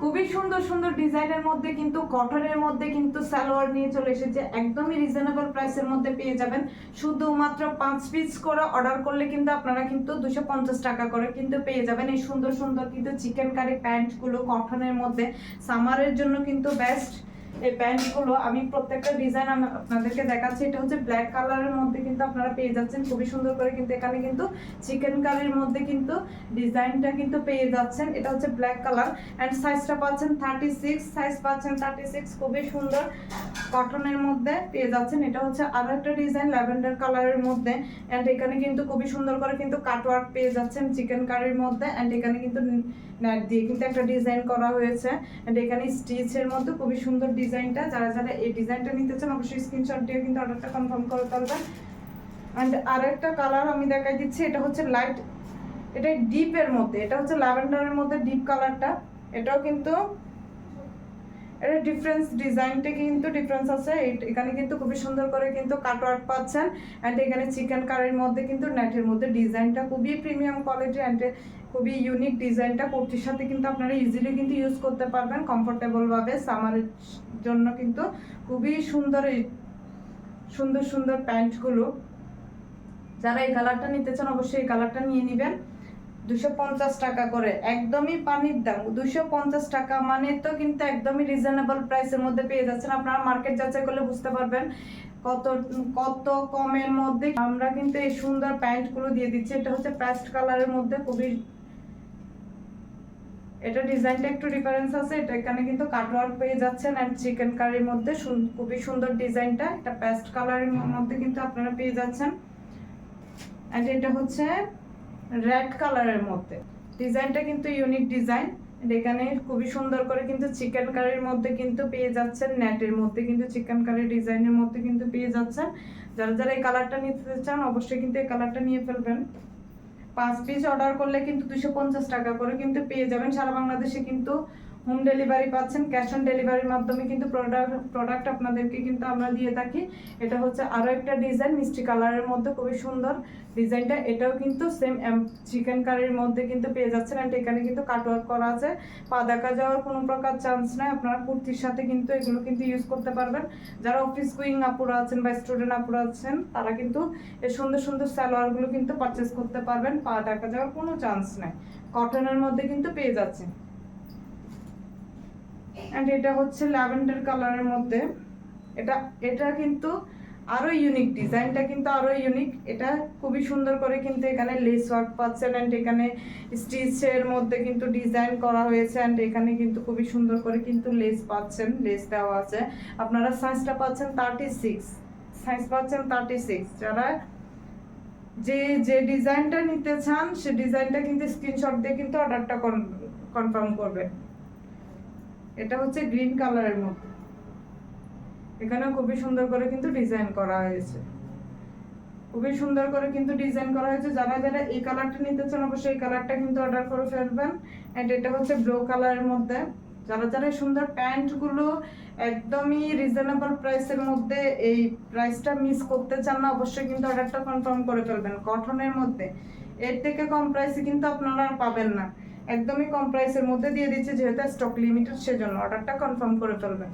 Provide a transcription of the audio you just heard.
খুবই সুন্দর সুন্দর ডিজাইনের মধ্যে কিন্তু কটনের মধ্যে কিন্তু সালোয়ার নিয়ে চলে এসেছে। একদমই রিজনেবল প্রাইসের মধ্যে পেয়ে যাবেন। শুধুমাত্র পাঁচ পিস করে অর্ডার করলে কিন্তু আপনারা কিন্তু দুশো পঞ্চাশ টাকা করে কিন্তু পেয়ে যাবেন। এই সুন্দর সুন্দর কিন্তু চিকেন কারি প্যান্টগুলো কটনের মধ্যে। সামারের জন্য কিন্তু বেস্ট এই প্যান্টগুলো আমি প্রত্যেকটা ডিজাইন আপনাদেরকে দেখাচ্ছি, এটা হচ্ছে ব্ল্যাক কালারের মধ্যে কিন্তু আপনারা পেয়ে যাচ্ছেন, খুবই সুন্দর করে কিন্তু এখানে কিন্তু চিকেন কারির মধ্যে কিন্তু ডিজাইনটা কিন্তু পেয়ে যাচ্ছেন, এটা হচ্ছে ব্ল্যাক কালার অ্যান্ড সাইজটা পাচ্ছেন থার্টি সিক্স সাইজ পাচ্ছেন থার্টি সিক্স খুবই সুন্দর কটনের মধ্যে পেয়ে যাচ্ছেন, এটা হচ্ছে আরও একটা ডিজাইন ল্যাভেন্ডার কালারের মধ্যে অ্যান্ড এখানে কিন্তু খুবই সুন্দর করে কিন্তু কাটওয়ার্ক পেয়ে যাচ্ছেন চিকেন কারির মধ্যে অ্যান্ড এখানে কিন্তু নেট দিয়ে কিন্তু একটা ডিজাইন করা হয়েছে অ্যান্ড এখানে স্টিচের মধ্যে খুবই সুন্দর ডিজাইনটা, যারা যারা এই ডিজাইনটা নিতে চান, অবশ্যই স্ক্রিনশট দিয়ে কিন্তু অর্ডারটা কনফার্ম করে ফেলবেন অ্যান্ড আরেকটা কালার আমি দেখাই দিচ্ছি, এটা হচ্ছে লাইট এটা ডিপের মধ্যে, এটা হচ্ছে ল্যাভেন্ডারের মধ্যে ডিপ কালারটা এটাও কিন্তু, এটা ডিফারেন্স ডিজাইনটা কিন্তু ডিফারেন্স আছে। এখানে কিন্তু খুবই সুন্দর করে কিন্তু কাটওয়ার্ক পাচ্ছেন। অ্যান্ড এখানে চিকেন কারির মধ্যে কিন্তু নেটের মধ্যে ডিজাইনটা খুবই প্রিমিয়াম কোয়ালিটি অ্যান্ড খুবই ইউনিক ডিজাইনটা কুর্তির সাথে কিন্তু আপনারা ইজিলি কিন্তু ইউজ করতে পারবেন কমফোর্টেবলভাবে সামারের জন্য কিন্তু খুবই সুন্দর এই সুন্দর সুন্দর প্যান্টগুলো। যারা এই কালারটা নিতে চান অবশ্যই এই কালারটা নিয়ে নেবেন। দুশো টাকা করে, একদমই পানির দাম। দুশো টাকা মানে তো কিন্তু একদমই রিজনেবল প্রাইসের মধ্যে পেয়ে যাচ্ছেন। আপনারা মার্কেট যাচাই করলে বুঝতে পারবেন কত কত কমের মধ্যে। আমরা কিন্তু এই সুন্দর প্যান্টগুলো দিয়ে দিচ্ছি। এটা হচ্ছে প্যাস্ট কালারের মধ্যে খুবই এটা ডিজাইনটা একটু ডিফারেন্স আছে, এটা এখানে কিন্তু কাটওয়ার্ক পেয়ে যাচ্ছেন অ্যান্ড চিকেন কারির মধ্যে খুবই সুন্দর ডিজাইনটা এটা পেস্ট কালারের মধ্যে কিন্তু আপনারা পেয়ে যাচ্ছেন। অ্যান্ড এটা হচ্ছে রেড কালারের মধ্যে। ডিজাইনটা কিন্তু ইউনিক ডিজাইন এখানে খুবই সুন্দর করে কিন্তু চিকেন কারির মধ্যে কিন্তু পেয়ে যাচ্ছেন নেটের মধ্যে কিন্তু চিকেন কারির ডিজাইনের মধ্যে কিন্তু পেয়ে যাচ্ছেন। যারা যারা এই কালারটা নিতে চান, অবশ্যই কিন্তু এই কালারটা নিয়ে ফেলবেন। পাঁচ পিস অর্ডার করলে কিন্তু দুশো পঞ্চাশ টাকা করে কিন্তু পেয়ে যাবেন। সারা বাংলাদেশে কিন্তু হোম ডেলিভারি পাচ্ছেন, ক্যাশ অন ডেলিভারির মাধ্যমে কিন্তু প্রোডাক্ট প্রোডাক্ট আপনাদেরকে কিন্তু আমরা দিয়ে থাকি। এটা হচ্ছে আরও একটা ডিজাইন, মিষ্টি কালারের মধ্যে খুবই সুন্দর ডিজাইনটা। এটাও কিন্তু সেম চিকেন কারির মধ্যে কিন্তু পেয়ে যাচ্ছেন। অ্যান্ড এখানে কিন্তু কাটওয়ার্ক করা আছে। পা দেখা যাওয়ার কোনো প্রকার চান্স নাই। আপনারা কুর্তির সাথে কিন্তু এগুলো কিন্তু ইউজ করতে পারবেন। যারা অফিস গোয়িং আপুরা আছেন বা স্টুডেন্ট আপুরা আছেন, তারা কিন্তু এই সুন্দর সুন্দর সালোয়ারগুলো কিন্তু পারচেস করতে পারবেন। পা দেখা যাওয়ার কোনো চান্স নাই। কটনের মধ্যে কিন্তু পেয়ে যাচ্ছেন। অ্যান্ড এটা হচ্ছে ল্যাভেন্ডার কালারের মধ্যে। এটা এটা কিন্তু আরও ইউনিক ডিজাইনটা কিন্তু আরও ইউনিক এটা খুবই সুন্দর করে কিন্তু এখানে লেস ওয়ার্ক পাচ্ছেন অ্যান্ড এখানে স্টিচের মধ্যে কিন্তু ডিজাইন করা হয়েছে অ্যান্ড এখানে কিন্তু খুবই সুন্দর করে কিন্তু লেস পাচ্ছেন লেস দেওয়া আছে। আপনারা সাইজটা পাচ্ছেন থার্টি সিক্স সাইজ পাচ্ছেন থার্টি সিক্স যারা যে যে ডিজাইনটা নিতে চান, সে ডিজাইনটা কিন্তু স্ক্রিনশট দিয়ে কিন্তু অর্ডারটা কনফার্ম করবেন এটা হচ্ছে গ্রিন কালারের মধ্যে। এখানে খুবই সুন্দর করে কিন্তু ডিজাইন করা হয়েছে। খুবই সুন্দর করে কিন্তু ডিজাইন করা হয়েছে। যারা যারা এই কালারটা নিতে চান, অবশ্যই এই কালারটা কিন্তু অর্ডার করে ফেলবেন। এন্ড এটা হচ্ছে ব্লু কালারের মধ্যে। যারা যারা সুন্দর প্যান্টগুলো একদমই রিজনেবল প্রাইসের মধ্যে এই প্রাইসটা মিস করতে চান না, অবশ্যই কিন্তু অর্ডারটা কনফার্ম করে ফেলবেন। কটনের মধ্যে। এর থেকে কম প্রাইসে কিন্তু আপনারা আর পাবেন না। একদমই কম প্রাইসের মধ্যে দিয়ে দিচ্ছে যেহেতু স্টক লিমিটেড সেজন্য। অর্ডারটা কনফার্ম করে ফেলবেন।